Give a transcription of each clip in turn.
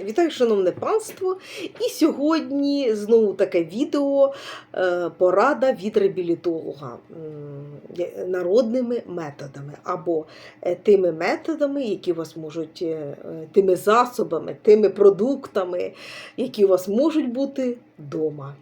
Вітаю, шановне панство! І сьогодні знову таке відео е, порада від реабілітолога народними методами або е, тими методами, які вас можуть, е, тими засобами, тими продуктами, які у вас можуть бути вдома.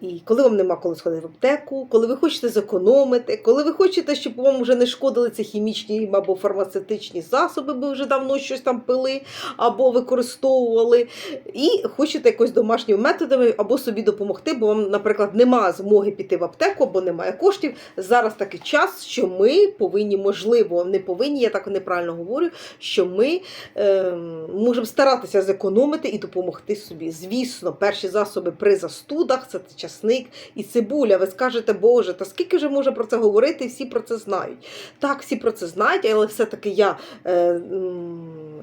І коли вам нема коли сходити в аптеку, коли ви хочете зекономити, коли ви хочете, щоб вам вже не шкодили ці хімічні або фармацевтичні засоби, бо вже давно щось там пили або використовували, і хочете якось домашніми методами або собі допомогти, бо вам, наприклад, немає змоги піти в аптеку, або немає коштів. Зараз такий час, що ми повинні, можливо, не повинні, я так неправильно говорю, що ми е, можемо старатися зекономити і допомогти собі. Звісно, перші засоби при застудах це часник і цибуля. Ви скажете, Боже, та скільки вже можна про це говорити, всі про це знають. Так, всі про це знають, але все-таки я е,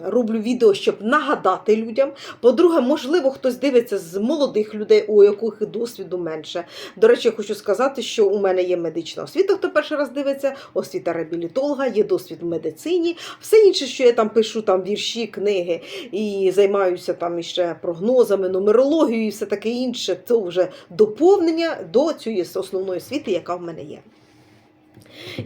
роблю відео, щоб нагадати людям. По-друге, можливо, хтось дивиться з молодих людей, у яких досвіду менше. До речі, хочу сказати, що у мене є медична освіта, хто перший раз дивиться, освіта реабілітолога, є досвід в медицині. Все інше, що я там пишу, там вірші, книги і займаюся там іще прогнозами, нумерологією і все таке інше, це вже доповнення до цієї основної освіти, яка в мене є.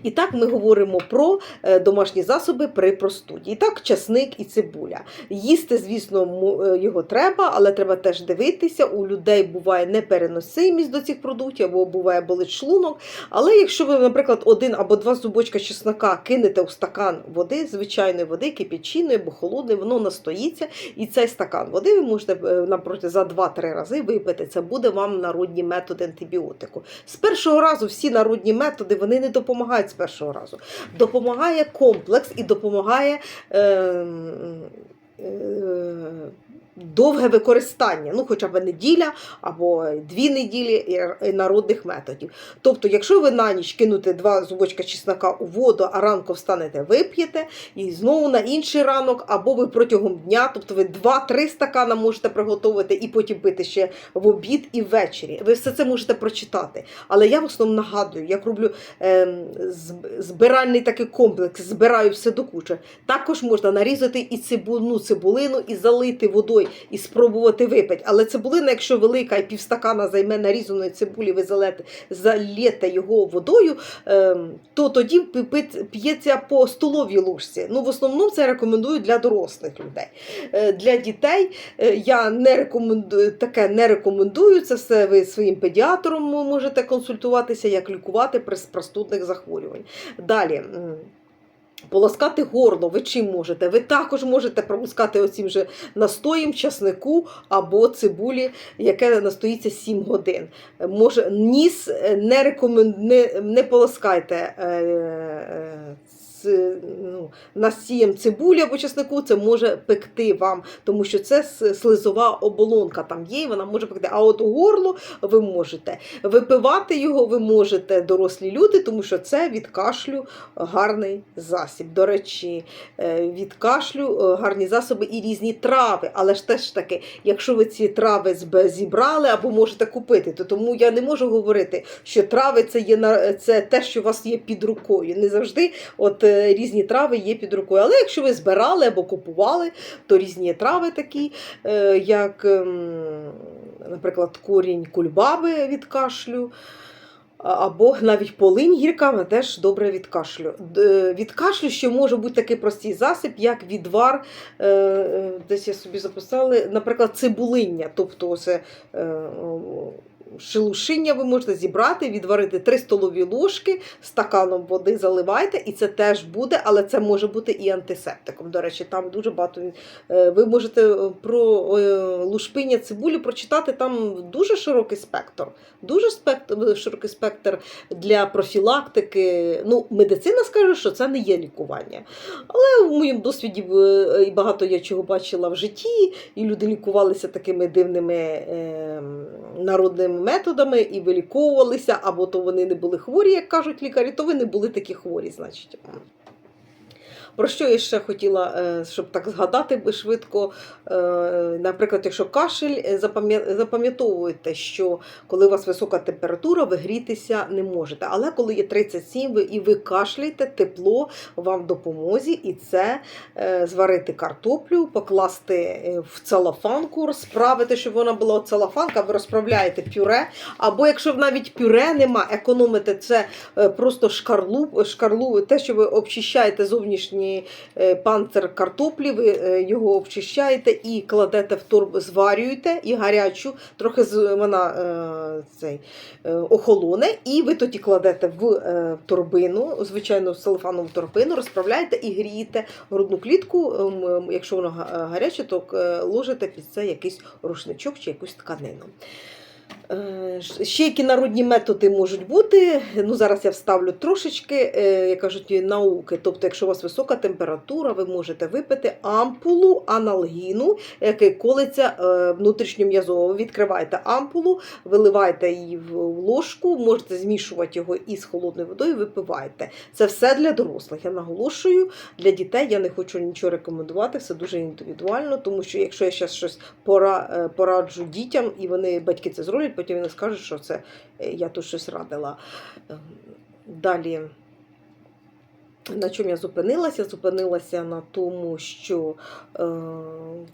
І так ми говоримо про е, домашні засоби при простуді. І так, часник і цибуля. Їсти, звісно, е, його треба, але треба теж дивитися. У людей буває непереносимість до цих продуктів, або буває болить шлунок. Але якщо ви, наприклад, один або два зубочка чеснока кинете у стакан води, звичайної води, кипяченої або холодної, воно настоїться, і цей стакан води ви можете е, напроти за 2-3 рази випити. Це буде вам народні методи антибіотику. З першого разу всі народні методи вони не допомагають з першого разу. Допомагає комплекс і допомагає. Е, е, Довге використання, ну хоча б неділя або дві неділі народних методів. Тобто, якщо ви на ніч кинете два зубочка чеснока у воду, а ранку встанете, вип'єте, і знову на інший ранок, або ви протягом дня, тобто ви 2-3 стакана можете приготувати і потім пити ще в обід і ввечері. Ви все це можете прочитати. Але я в основному нагадую, як роблю ем, збиральний такий комплекс, збираю все докуче. Також можна нарізати і цибулину, цибулину і залити водою і спробувати випити. Але цибулина, якщо велика і півстакана займе нарізаної цибулі, ви залете, залєте його водою, ем, то тоді п'ється по столовій ложці. Ну, в основному це рекомендую для дорослих людей. Е, Для дітей е, я не рекомендую таке не рекомендую. Це все ви своїм педіатром можете консультуватися, як лікувати при простудних захворювань. Далі. Полоскати горло, ви чим можете? Ви також можете пролоскати оцім же настоєм часнику або цибулі, яке настоїться 7 годин. Може, ніс е, не рекомен... не, не полоскайте. Е, е, ну, насієм цибулі або часнику, це може пекти вам, тому що це слизова оболонка там є, і вона може пекти. А от горло ви можете. Випивати його ви можете дорослі люди, тому що це від кашлю гарний засіб. До речі, е, від кашлю е, гарні засоби і різні трави. Але ж теж таки, якщо ви ці трави зібрали або можете купити, то тому я не можу говорити, що трави це є це те, що у вас є під рукою. Не завжди от е, різні трави є під рукою. Але якщо ви збирали або купували, то різні трави такі, е, як, ем, наприклад, корінь кульбаби від кашлю. Або навіть полинь гірка, вона теж добре від кашлю. Від кашлю ще може бути такий простий засіб, як відвар, е, е, десь я собі записала, наприклад, цибулиння. Тобто це е, шелушиння ви можете зібрати, відварити 3 столові ложки, стаканом води заливайте, і це теж буде, але це може бути і антисептиком. До речі, там дуже багато. е, Ви можете е, про е, лушпиння цибулі прочитати там дуже широкий спектр. Дуже спектр, широкий спектр для профілактики. Ну, медицина скаже, що це не є лікування. Але в моєму досвіді і багато я чого бачила в житті, і люди лікувалися такими дивними народними методами і виліковувалися, або то вони не були хворі, як кажуть лікарі, то вони були такі хворі, значить. Про що я ще хотіла, е, щоб так згадати швидко. Е, Наприклад, якщо кашель, е, запам'ятовуйте, що коли у вас висока температура, ви грітися не можете. Але коли є 37 ви- і ви кашляєте, тепло вам в допомозі, і це зварити картоплю, покласти в целофанку, розправити, щоб вона була целофанка, ви розправляєте пюре. Або якщо навіть пюре нема, економите це просто шкарлуп, шкарлу, те, що ви обчищаєте зовнішній е, панцир картоплі, ви е, його обчищаєте і кладете в торбу, зварюєте і гарячу, трохи вона е, цей, е, охолоне, і ви тоді кладете в торбину, звичайно, в целофанову торбину, розправляєте і грієте грудну клітку. ем, ем, Якщо вона га- гаряча, то ложите під це якийсь рушничок чи якусь тканину. Е, Ще які народні методи можуть бути. Ну, зараз я вставлю трошечки, е, як кажуть, науки. Тобто, якщо у вас висока температура, ви можете випити ампулу аналгіну, який колиться е, внутрішньом'язово. Ви відкриваєте ампулу, виливаєте її в ложку, можете змішувати його із холодною водою, випиваєте. Це все для дорослих. Я наголошую, для дітей я не хочу нічого рекомендувати, все дуже індивідуально, тому що якщо я зараз щось пораджу дітям, і вони батьки це зроблять, потім вони скажуть, що це е, я тут щось радила. Далі. На чому я зупинилася? Зупинилася на тому, що е,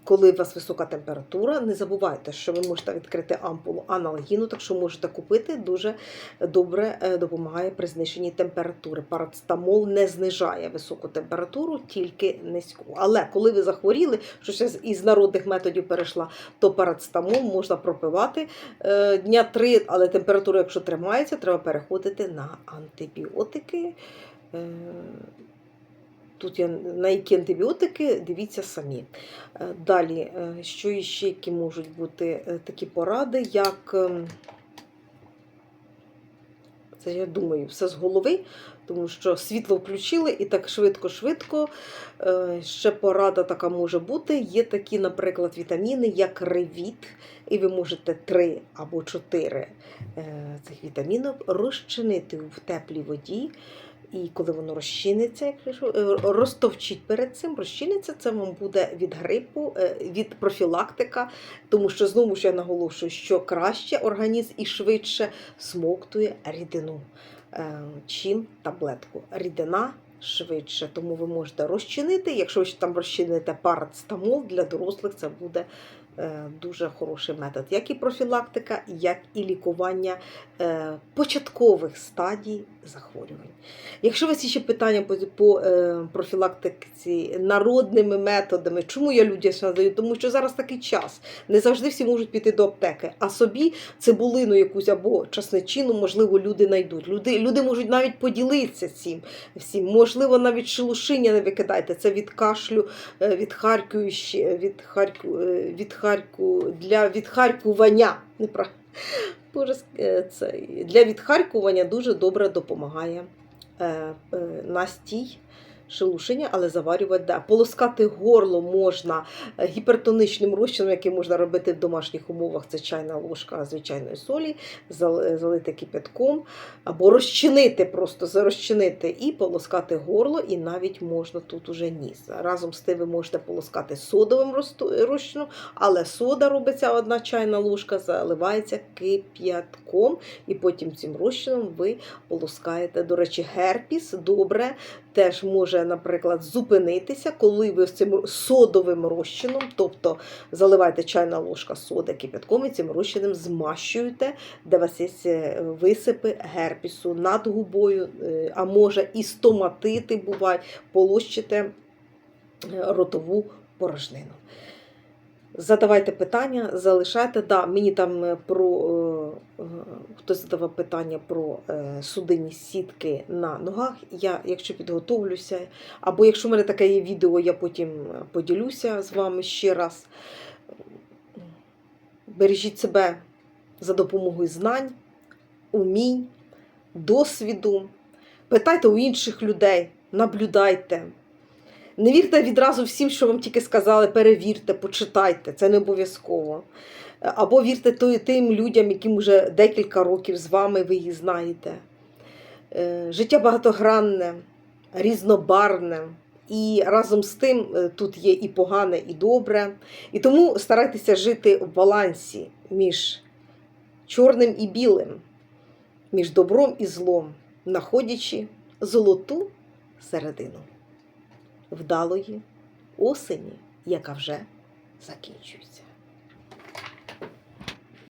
коли у вас висока температура, не забувайте, що ви можете відкрити ампулу аналгіну, так що можете купити, дуже добре е, допомагає при зниженні температури. Парацетамол не знижає високу температуру, тільки низьку. Але коли ви захворіли, що ще із народних методів перейшла, то парацетамол можна пропивати е, дня три, але температура, якщо тримається, треба переходити на антибіотики. Е, Тут я на які антибіотики, дивіться самі. Е, Далі, е, що іще, які можуть бути такі поради, як ем, це я думаю, все з голови, тому що світло включили і так швидко-швидко. Ще порада така може бути. Є такі, наприклад, вітаміни, як ревіт, і ви можете 3 або 4 цих вітамінів розчинити в теплій воді. І коли воно розчиниться, якщо е, розтовчіть перед цим, розчиниться, це вам буде від грипу, е, від профілактика, тому що знову ж я наголошую, що краще організм і швидше смоктує рідину, е, чим таблетку. Рідина швидше, тому ви можете розчинити. Якщо ви там розчините парацетамол для дорослих, це буде дуже хороший метод, як і профілактика, як і лікування е, початкових стадій захворювань. Якщо у вас є ще питання по, е, профілактиці народними методами, чому я людям надаю? Тому що зараз такий час. Не завжди всі можуть піти до аптеки, а собі цибулину якусь або часничину, можливо, люди знайдуть. Люди, люди можуть навіть поділитися цим всім. Можливо, навіть шелушиння не викидайте. Це від кашлю, е, від харкуючи, від харку, е, від харку, для відхаркування. Е, для відхаркування дуже добре допомагає е, е, настій. Шелушення, але заварювати да. Полоскати горло можна е, гіпертоничним розчином, який можна робити в домашніх умовах. Це чайна ложка звичайної солі, залити кипятком, або розчинити, просто розчинити і полоскати горло, і навіть можна тут уже ніс. Разом з тим ви можете полоскати содовим розчином, але сода робиться одна чайна ложка, заливається кип'ятком, і потім цим розчином ви полоскаєте. До речі, герпіс добре теж може, наприклад, зупинитися, коли ви з цим содовим розчином, тобто заливаєте чайна ложка соди кипятком і цим розчином змащуєте, де у вас є е, висипи герпісу над губою, е, а може і стоматити буває, полощите е, ротову порожнину. Задавайте питання, залишайте. Да, мені там е, про е, е, хтось задавав питання про судинні сітки на ногах. Я, якщо підготовлюся, або якщо в мене таке є відео, я потім поділюся з вами ще раз. Бережіть себе за допомогою знань, умінь, досвіду. Питайте у інших людей, наблюдайте. Не вірте відразу всім, що вам тільки сказали, перевірте, почитайте, це не обов'язково. Або вірте тим людям, яким вже декілька років з вами, ви їх знаєте. Е, Життя багатогранне, різнобарвне, І разом з тим е, тут є і погане, і добре. І тому старайтеся жити в балансі між чорним і білим, між добром і злом, знаходячи золоту середину вдалої осені, яка вже закінчується.